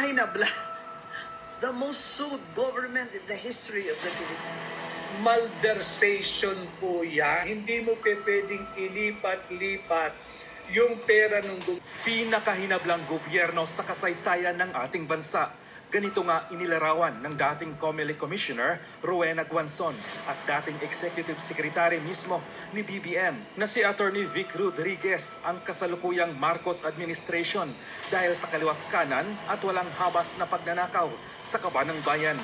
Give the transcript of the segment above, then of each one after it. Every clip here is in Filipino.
pinakahinabla. The most sued government in the history of the Philippines. malversation po yan. Hindi mo pwedeng ilipat-lipat yung pera ng pinakahinablang gobyerno sa kasaysayan ng ating bansa. Ganito nga inilarawan ng dating COMELEC Commissioner Rowena Guanzon at dating Executive Secretary mismo ni BBM na si Attorney Vic Rodriguez ang kasalukuyang Marcos Administration dahil sa kaliwat kanan at walang habas na pagnanakaw sa kaban ng bayan.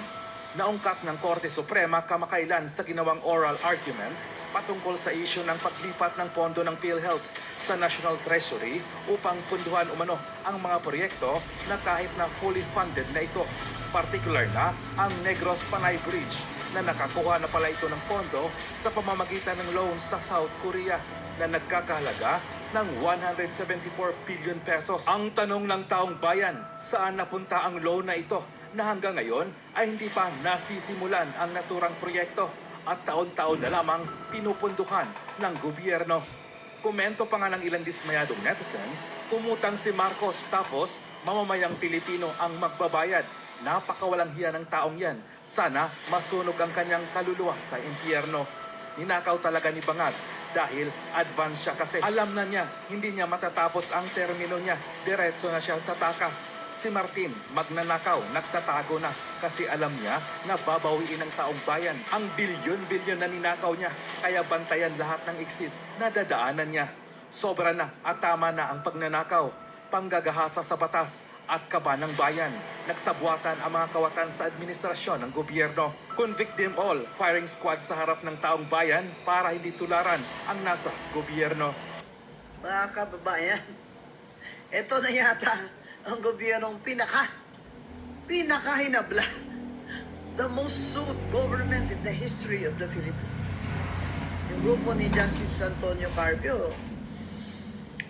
Naungkat ng Korte Suprema kamakailan sa ginawang oral argument patungkol sa isyu ng paglipat ng pondo ng PhilHealth sa National Treasury upang punduhan umano ang mga proyekto na kahit na fully funded na ito. Partikular na ang Negros Panay Bridge na nakakuha na pala ito ng pondo sa pamamagitan ng loan sa South Korea na nagkakahalaga ng 174 billion pesos. Ang tanong ng taong bayan, saan napunta ang loan na ito na hanggang ngayon ay hindi pa nasisimulan ang naturang proyekto at taon-taon na lamang pinupundukan ng gobyerno. Komento pa nga ng ilang dismayadong netizens, umutang si Marcos tapos mamamayang Pilipino ang magbabayad. Napakawalang hiya ng taong yan. Sana masunog ang kanyang kaluluwa sa impyerno. Ninakaw talaga ni Bangag dahil advance siya kasi alam na niya hindi niya matatapos ang termino niya. Diretso na siya tatakas. Si Martin, magnanakaw, nagtatago na kasi alam niya na babawiin ng taong bayan ang bilyon-bilyon na ninakaw niya. Kaya bantayan lahat ng exit na dadaanan niya. Sobra na at tama na ang pagnanakaw, panggagahasa sa batas at kaba ng bayan. Nagsabuatan ang mga kawatan sa administrasyon ng gobyerno. Convict them all, firing squad sa harap ng taong bayan para hindi tularan ang nasa gobyerno. Mga kababayan, ito na yata ang gobyernong pinaka, pinakahinabla. The most sued government in the history of the Philippines. Yung grupo ni Justice Antonio Carpio,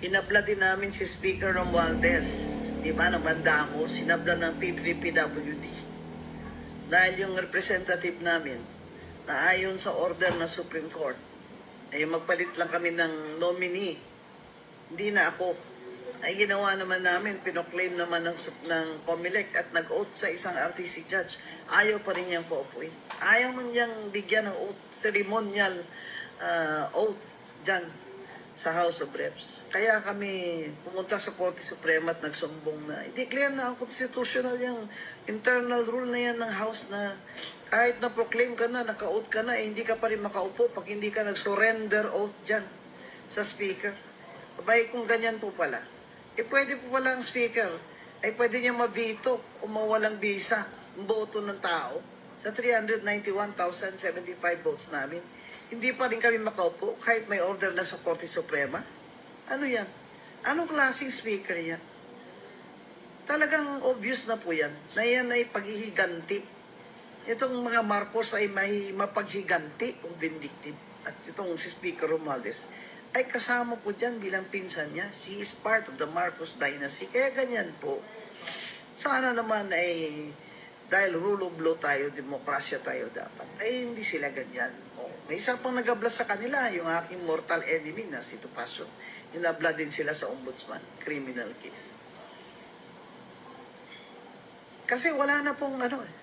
inabla din namin si Speaker Romualdez. Di ba, ng Bandamo, sinabla ng P3PWD. Dahil yung representative namin, na ayon sa order ng Supreme Court, ay magpalit lang kami ng nominee. Hindi na ako. Ay ginawa naman namin, pinoclaim naman ng, ng COMELEC at nag-oath sa isang RTC judge. Ayaw pa rin niyang paupuin. Ayaw man niyang bigyan ng oath, ceremonial uh, oath dyan sa House of Reps. Kaya kami pumunta sa Korte Suprema at nagsumbong na i-declare na ang constitutional yung internal rule na yan ng House na kahit na proclaim ka na, naka-oath ka na, eh, hindi ka pa rin makaupo pag hindi ka nag-surrender oath dyan sa speaker. Abay, kung ganyan po pala, eh pwede po pala ang speaker, ay pwede niya mabito o mawalang bisa ang boto ng tao sa 391,075 votes namin. Hindi pa rin kami makaupo kahit may order na sa Korte Suprema. Ano yan? Anong klaseng speaker yan? Talagang obvious na po yan na yan ay paghihiganti. Itong mga Marcos ay may mapaghiganti o vindictive. At itong si Speaker Romualdez ay kasama po dyan bilang pinsan niya. She is part of the Marcos dynasty. Kaya ganyan po. Sana naman ay dahil rule of law tayo, demokrasya tayo dapat, ay hindi sila ganyan. O, may isa pang nagabla sa kanila, yung aking mortal enemy na si Topacio. Inabla din sila sa ombudsman, criminal case. Kasi wala na pong ano eh,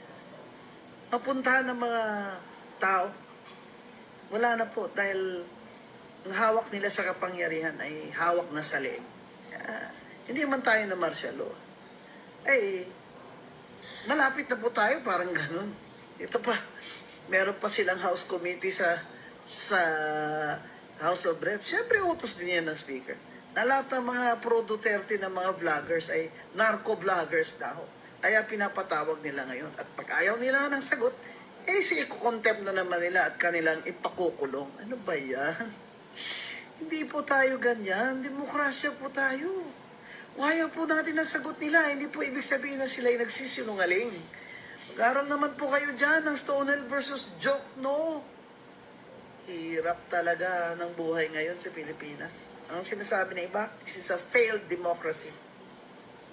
mapuntahan ng mga tao. Wala na po dahil ang hawak nila sa kapangyarihan ay hawak na sa leeg. Kaya, hindi man tayo na martial law. Ay, malapit na po tayo, parang ganun. Ito pa, meron pa silang house committee sa sa House of Reps. Siyempre, utos din yan ng speaker. Na lahat ng mga pro-Duterte na mga vloggers ay narco-vloggers daw. Kaya pinapatawag nila ngayon. At pag ayaw nila ng sagot, eh si contempt na naman nila at kanilang ipakukulong. Ano ba yan? Hindi po tayo ganyan. Demokrasya po tayo. Ayaw po natin ang sagot nila. Hindi po ibig sabihin na sila ay nagsisinungaling. Mag-aral naman po kayo dyan ng Stonewall versus Joke, no? Hirap talaga ng buhay ngayon sa Pilipinas. Anong sinasabi ng iba? This is a failed democracy.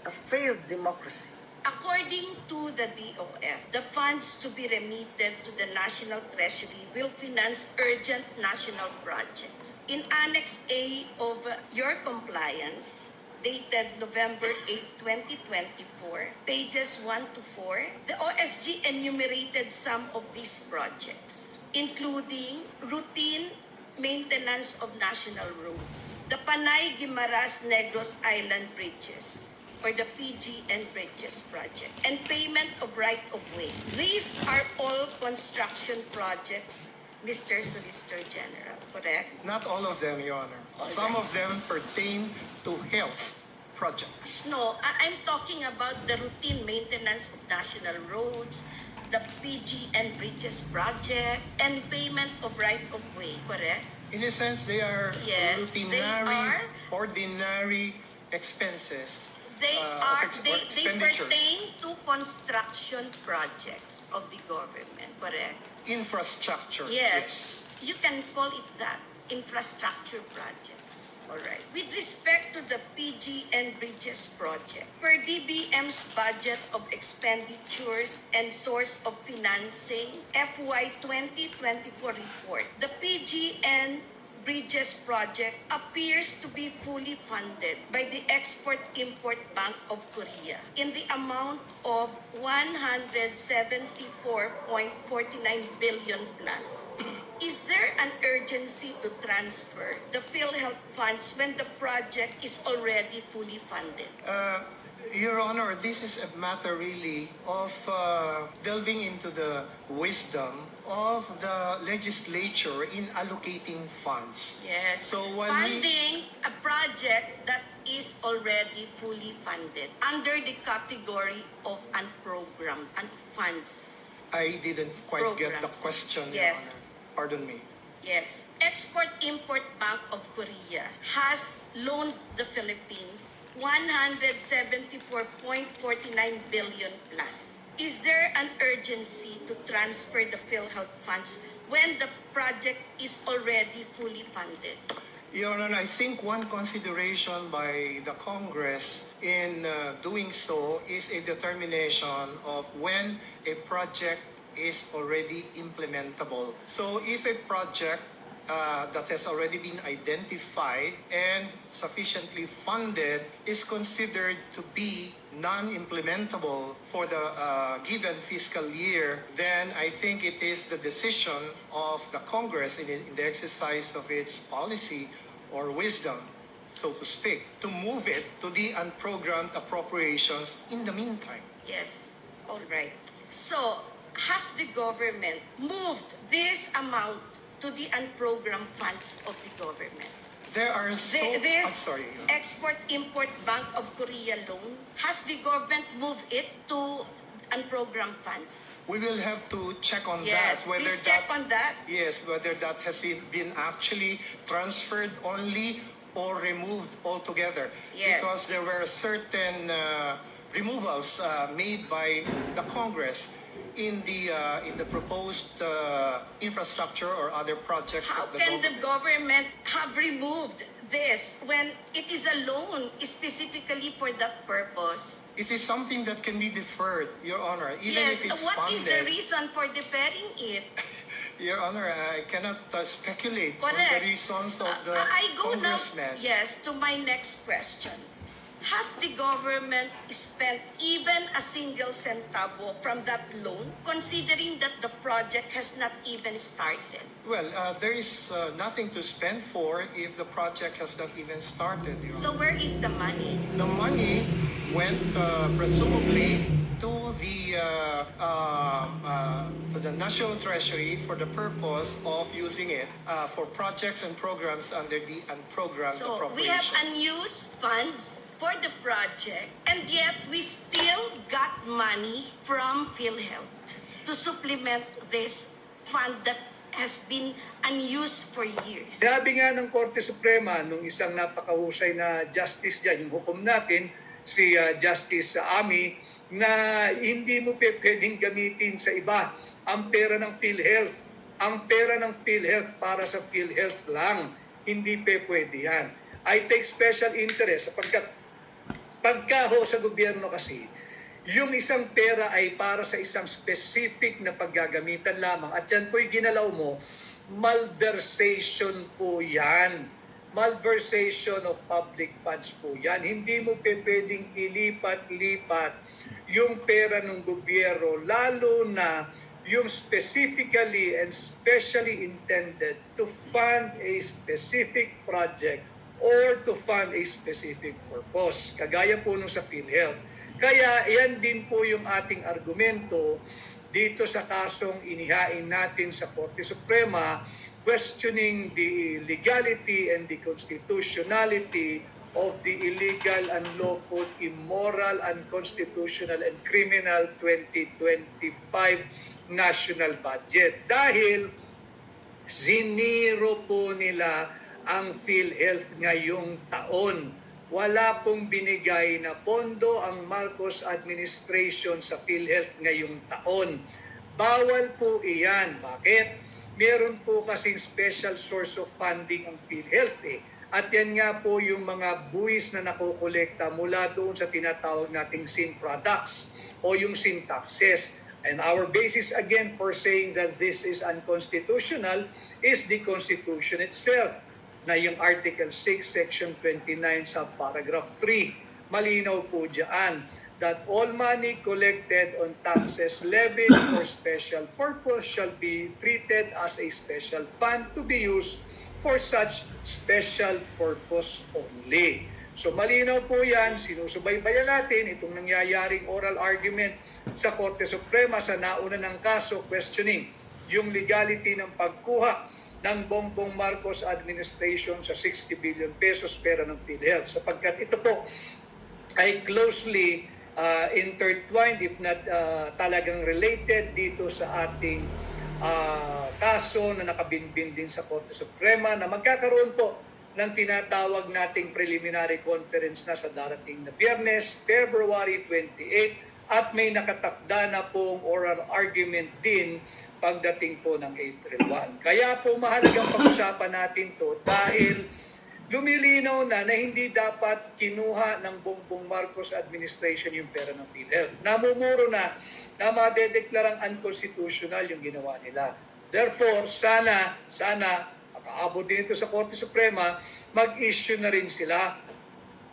A failed democracy. According to the DOF, the funds to be remitted to the National Treasury will finance urgent national projects. In Annex A of your compliance, dated November 8, 2024, pages 1 to 4, the OSG enumerated some of these projects, including routine maintenance of national roads, the Panay Guimaras Negros Island Bridges, or the PGN Bridges project, and payment of right-of-way. These are all construction projects, Mr. Solicitor General, correct? Not all of them, Your Honor. Some of them pertain to health projects. No, I- I'm talking about the routine maintenance of national roads, the PGN Bridges project, and payment of right-of-way, correct? In a sense, they are Yes, they are. ordinary expenses. They uh, are, ex- they, they pertain to construction projects of the government, correct? Infrastructure. Yes, you can call it that, infrastructure projects. All right. With respect to the PGN Bridges project, per DBM's budget of expenditures and source of financing FY 2024 report, the PGN Bridges project appears to be fully funded by the Export-Import Bank of Korea in the amount of 174.49 billion plus. Is there an urgency to transfer the PhilHealth funds when the project is already fully funded? Uh, Your Honor, this is a matter really of uh, delving into the wisdom of the legislature in allocating funds. Yes. So when we- Funding a project that is already fully funded under the category of unprogrammed and funds. I didn't quite get the Programs. question, Your Yes. Honor. Pardon me. Yes, Export-Import Bank of Korea has loaned the Philippines 174.49 billion plus. Is there an urgency to transfer the PhilHealth funds when the project is already fully funded? Your Honor, I think one consideration by the Congress in uh, doing so is a determination of when a project is already implementable. So if a project uh, that has already been identified and sufficiently funded is considered to be non-implementable for the uh, given fiscal year, then I think it is the decision of the Congress in, in the exercise of its policy or wisdom, so to speak, to move it to the unprogrammed appropriations in the meantime. Yes, all right. So, has the government moved this amount to the unprogrammed funds of the government? There are so... Th- I'm this sorry. Export-Import Bank of Korea loan, has the government moved it to unprogrammed funds? We will have to check on Yes, that, whether please that... check on that. Yes, whether that has been, been actually transferred only or removed altogether. Yes. Because there were certain uh, removals uh, made by the Congress in the uh, in the proposed uh, infrastructure or other projects How of the can the government. government have removed this when it is a loan specifically for that purpose? It is something that can be deferred, Your Honor, even yes, if it's what funded. is the reason for deferring it? Your Honor, I cannot uh, speculate on the reasons of the Uh, I go now, yes, to my next question. Has the government spent even a single centavo from that loan, considering that the project has not even started? Well, uh, there is uh, nothing to spend for if the project has not even started. Your So where is the money? The money went uh, presumably to the uh, uh, uh, to the National Treasury for the purpose of using it uh, for projects and programs under the unprogrammed So we have appropriations. unused funds for the project, and yet we still got money from PhilHealth to supplement this fund that has been unused for years. Sabi nga ng Korte Suprema nung isang napakahusay na justice dyan, yung hukom natin, si uh, Justice Ami, na hindi mo pwedeng gamitin sa iba ang pera ng PhilHealth. Ang pera ng PhilHealth para sa PhilHealth lang. Hindi pe pwede yan. I take special interest sapagkat pagka ho sa gobyerno kasi, yung isang pera ay para sa isang specific na paggagamitan lamang at yan po'y ginalaw mo, malversation po yan. malversation of public funds po yan. Hindi mo pe pwedeng ilipat-lipat yung pera ng gobyerno, lalo na yung specifically and specially intended to fund a specific project or to fund a specific purpose. Kagaya po nung sa PhilHealth. Kaya yan din po yung ating argumento dito sa kasong inihain natin sa Korte Suprema questioning the legality and the constitutionality of the illegal, unlawful, immoral, unconstitutional, and criminal 2025 national budget. Dahil ziniro po nila ang PhilHealth ngayong taon. Wala pong binigay na pondo ang Marcos administration sa PhilHealth ngayong taon. Bawal po iyan. Bakit? Meron po kasing special source of funding ang PhilHealth eh. At yan nga po yung mga buwis na nakokolekta mula doon sa tinatawag nating sin products o yung sin taxes. And our basis again for saying that this is unconstitutional is the Constitution itself na yung Article 6, Section 29, subparagraph 3. Malinaw po dyan that all money collected on taxes levied for special purpose shall be treated as a special fund to be used for such special purpose only. So malinaw po yan, sinusubaybayan natin itong nangyayaring oral argument sa Korte Suprema sa nauna ng kaso questioning yung legality ng pagkuha ng Bongbong Marcos administration sa 60 billion pesos pera ng PhilHealth. Sapagkat ito po ay closely uh, intertwined if not uh, talagang related dito sa ating uh, kaso na nakabinbin din sa Korte Suprema na magkakaroon po ng tinatawag nating preliminary conference na sa darating na biyernes, February 28 at may nakatakda na pong oral argument din pagdating po ng April 1. Kaya po mahalagang pag-usapan natin to dahil lumilinaw na na hindi dapat kinuha ng Bongbong Marcos administration yung pera ng PhilHealth. Namumuro na na madedeklarang unconstitutional yung ginawa nila. Therefore, sana, sana, makaabot din ito sa Korte Suprema, mag-issue na rin sila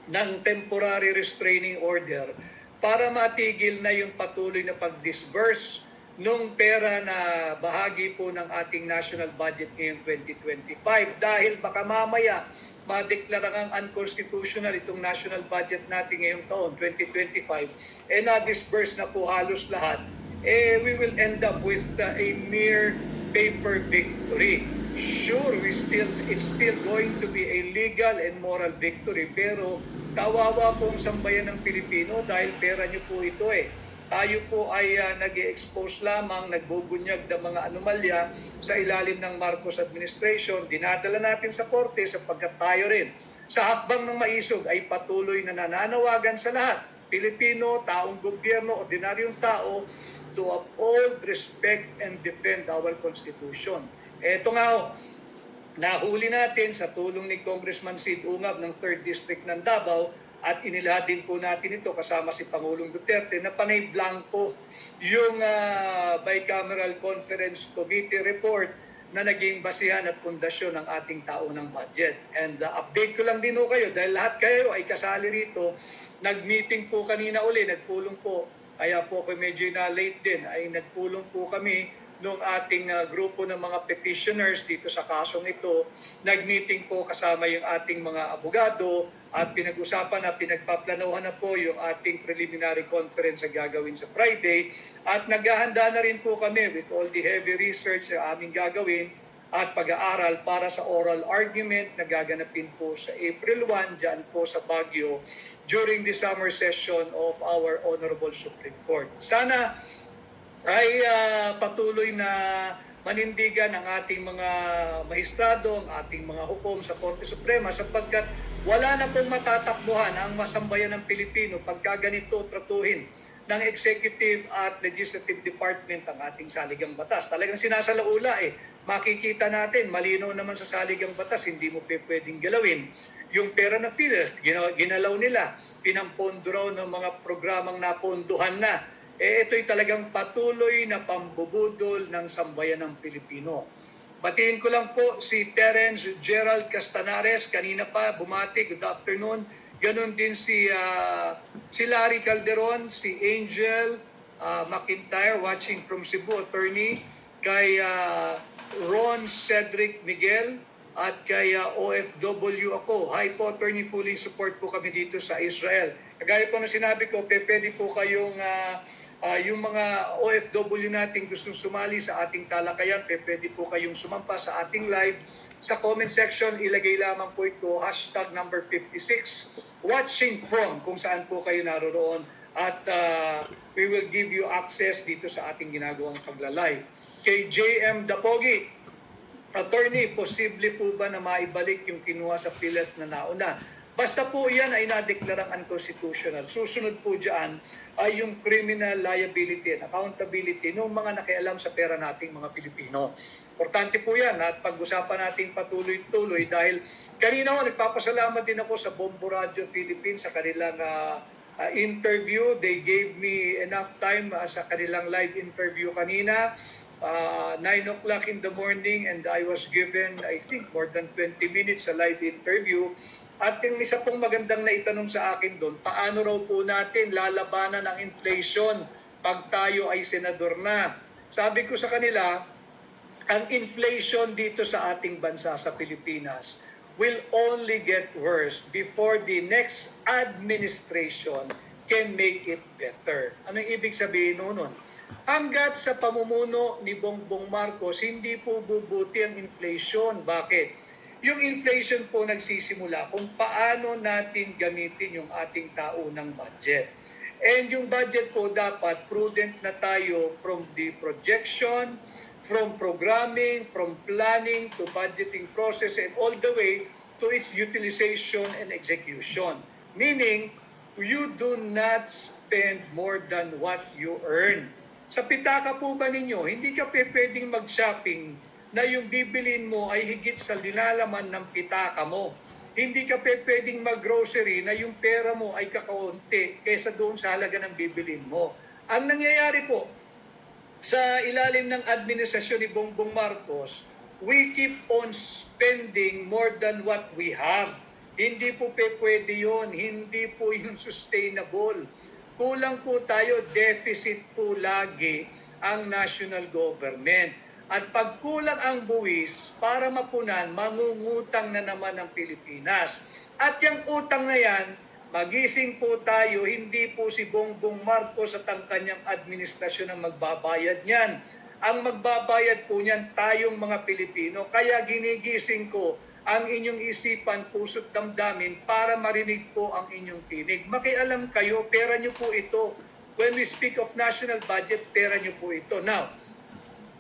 ng temporary restraining order para matigil na yung patuloy na pag-disburse nung pera na bahagi po ng ating national budget ngayong 2025 dahil baka mamaya madeklara kang unconstitutional itong national budget natin ngayong taon, 2025, eh na-disburse na po halos lahat, eh we will end up with uh, a mere paper victory. Sure, we still, it's still going to be a legal and moral victory, pero kawawa pong sambayan ng Pilipino dahil pera niyo po ito eh tayo po ay uh, nag expose lamang, nagbubunyag ng mga anomalya sa ilalim ng Marcos administration. Dinadala natin sa korte sapagkat tayo rin sa hakbang ng maisog ay patuloy na nananawagan sa lahat, Pilipino, taong gobyerno, ordinaryong tao, to uphold, respect, and defend our Constitution. Ito nga ho, nahuli natin sa tulong ni Congressman Sid Ungab ng 3rd District ng Davao at inilahad din po natin ito kasama si Pangulong Duterte na panay blanco yung uh, bicameral conference committee report na naging basihan at pundasyon ng ating taunang budget. And uh, update ko lang din po kayo dahil lahat kayo ay kasali rito. Nag-meeting po kanina uli, nagpulong po. Kaya po ako medyo na late din ay nagpulong po kami nung ating uh, grupo ng mga petitioners dito sa kasong ito, nag-meeting po kasama yung ating mga abogado at pinag-usapan na pinagpaplanuhan na po yung ating preliminary conference na gagawin sa Friday at naghahanda na rin po kami with all the heavy research na aming gagawin at pag-aaral para sa oral argument na gaganapin po sa April 1 dyan po sa Baguio during the summer session of our Honorable Supreme Court. Sana ay uh, patuloy na manindigan ang ating mga maestrado, ang ating mga hukom sa Korte Suprema sapagkat wala na pong matatakbuhan ang masambayan ng Pilipino pagka ganito tratuhin ng executive at legislative department ang ating saligang batas. Talagang sinasalaula eh. Makikita natin, malinaw naman sa saligang batas, hindi mo pwedeng galawin. Yung pera na PhilHealth, ginalaw nila, pinampondo raw ng mga programang napondohan na eh ito'y talagang patuloy na pambubudol ng sambayan ng Pilipino. Batiin ko lang po si Terence Gerald Castanares, kanina pa bumati, good afternoon. Ganon din si, ah, si Larry Calderon, si Angel ah, McIntyre watching from Cebu, attorney, kay ah, Ron Cedric Miguel, at kay ah, OFW ako. Hi po, attorney, fully support po kami dito sa Israel. Kagaya po na sinabi ko, pe, pwede po kayong ah, ah, yung mga OFW natin gustong sumali sa ating talakayan, pwede po kayong sumampa sa ating live. Sa comment section, ilagay lamang po ito, hashtag number 56, watching from, kung saan po kayo naroroon. At ah, we will give you access dito sa ating ginagawang paglalay. Kay JM Dapogi, Attorney, posible po ba na maibalik yung kinuha sa PhilHealth na nauna? Basta po yan ay nadeklarang unconstitutional. Susunod po dyan ay yung criminal liability and accountability ng mga nakialam sa pera nating mga Pilipino. Importante po yan at pag-usapan natin patuloy-tuloy dahil kanina ko nagpapasalamat din ako sa Bombo Radio Philippines sa kanilang ah, ah, interview. They gave me enough time ah, sa kanilang live interview kanina uh, 9 o'clock in the morning and I was given, I think, more than 20 minutes sa live interview. At yung isa pong magandang naitanong sa akin doon, paano raw po natin lalabanan ang inflation pag tayo ay senador na? Sabi ko sa kanila, ang inflation dito sa ating bansa sa Pilipinas will only get worse before the next administration can make it better. Ano ibig sabihin nun? Hanggat sa pamumuno ni Bongbong Marcos, hindi po bubuti ang inflation. Bakit? Yung inflation po nagsisimula kung paano natin gamitin yung ating taunang budget. And yung budget po dapat prudent na tayo from the projection, from programming, from planning to budgeting process and all the way to its utilization and execution. Meaning, you do not spend more than what you earn. Sa pitaka po ba ninyo, hindi ka pwedeng mag-shopping na yung bibilin mo ay higit sa nilalaman ng pitaka mo. Hindi ka pe pwedeng mag-grocery na yung pera mo ay kakaunti kaysa doon sa halaga ng bibilin mo. Ang nangyayari po, sa ilalim ng administrasyon ni Bongbong Marcos, we keep on spending more than what we have. Hindi po pe pwede yun. Hindi po yung sustainable. Kulang po tayo, deficit po lagi ang national government. At pag kulang ang buwis, para mapunan, mangungutang na naman ang Pilipinas. At yung utang na yan, magising po tayo, hindi po si Bongbong Marcos at ang kanyang administrasyon ang magbabayad niyan. Ang magbabayad po niyan tayong mga Pilipino. Kaya ginigising ko ang inyong isipan, puso't damdamin para marinig po ang inyong tinig. Makialam kayo, pera niyo po ito. When we speak of national budget, pera niyo po ito. Now,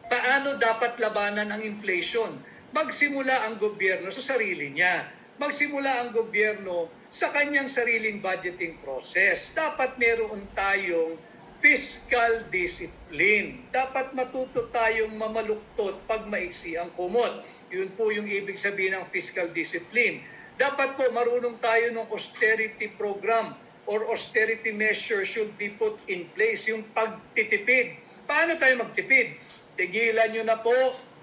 paano dapat labanan ang inflation? Magsimula ang gobyerno sa sarili niya. Magsimula ang gobyerno sa kanyang sariling budgeting process. Dapat meron tayong fiscal discipline. Dapat matuto tayong mamaluktot pag maiksi ang kumot. Yun po yung ibig sabihin ng fiscal discipline. Dapat po marunong tayo ng austerity program or austerity measure should be put in place. Yung pagtitipid. Paano tayo magtipid? Tigilan nyo na po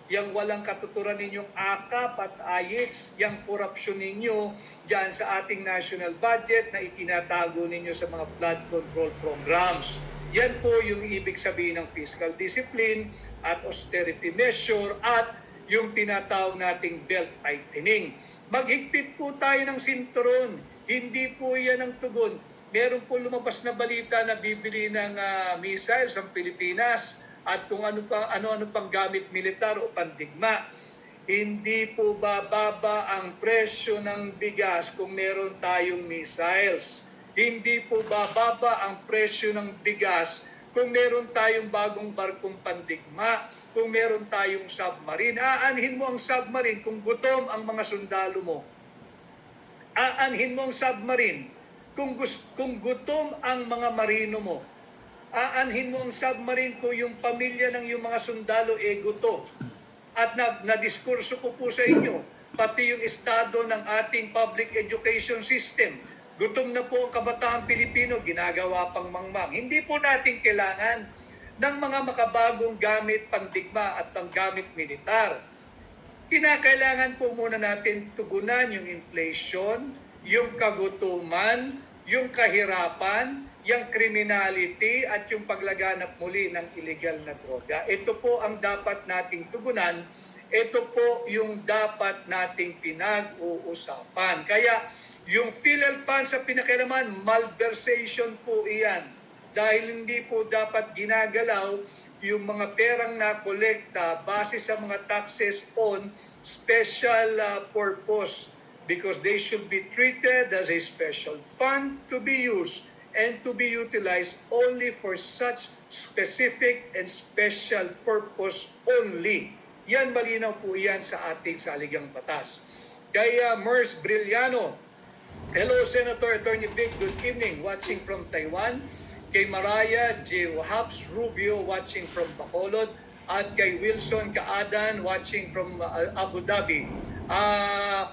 yung walang katuturan ninyong akap at ayits, yung korupsyon ninyo dyan sa ating national budget na itinatago ninyo sa mga flood control programs. Yan po yung ibig sabihin ng fiscal discipline at austerity measure at yung tinatawag nating belt tightening. Maghigpit po tayo ng sinturon. Hindi po yan ang tugon. Meron po lumabas na balita na bibili ng ah, missiles ang Pilipinas at kung ano pa ano-ano pang gamit militar o pandigma. Hindi po bababa ang presyo ng bigas kung meron tayong missiles. Hindi po bababa ang presyo ng bigas kung meron tayong bagong barkong pandigma, kung meron tayong submarine. Aanhin mo ang submarine kung gutom ang mga sundalo mo. Aanhin mo ang submarine kung, kung gutom ang mga marino mo. Aanhin mo ang submarine kung yung pamilya ng yung mga sundalo e gutom. At na, na-diskurso ko po sa inyo, pati yung estado ng ating public education system. Gutom na po ang kabataan Pilipino, ginagawa pang mangmang. Hindi po natin kailangan ng mga makabagong gamit pandigma at ang gamit militar. kinakailangan po muna natin tugunan yung inflation, yung kagutuman, yung kahirapan, yung criminality at yung paglaganap muli ng illegal na droga. Ito po ang dapat nating tugunan. Ito po yung dapat nating pinag-uusapan. Kaya yung PhilHealth Fund sa pinakailaman, malversation po iyan. Dahil hindi po dapat ginagalaw yung mga perang nakolekta base sa mga taxes on special uh, purpose because they should be treated as a special fund to be used and to be utilized only for such specific and special purpose only. Yan malinaw po yan sa ating saligang batas. Kaya Mers Brillano, Hello, Senator Attorney Vic. Good evening. Watching from Taiwan. Kay Maraya J. Wahaps Rubio watching from Bacolod. At kay Wilson Kaadan watching from uh, Abu Dhabi. Ah,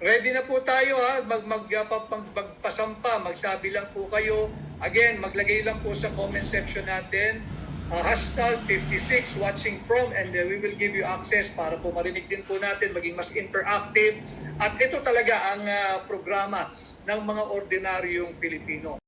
ready na po tayo ha. Mag, mag, mag, mag, magpasampa. Magsabi lang po kayo. Again, maglagay lang po sa comment section natin. Uh, hashtag 56 watching from and uh, we will give you access para po marinig din po natin maging mas interactive at ito talaga ang uh, programa ng mga ordinaryong Pilipino.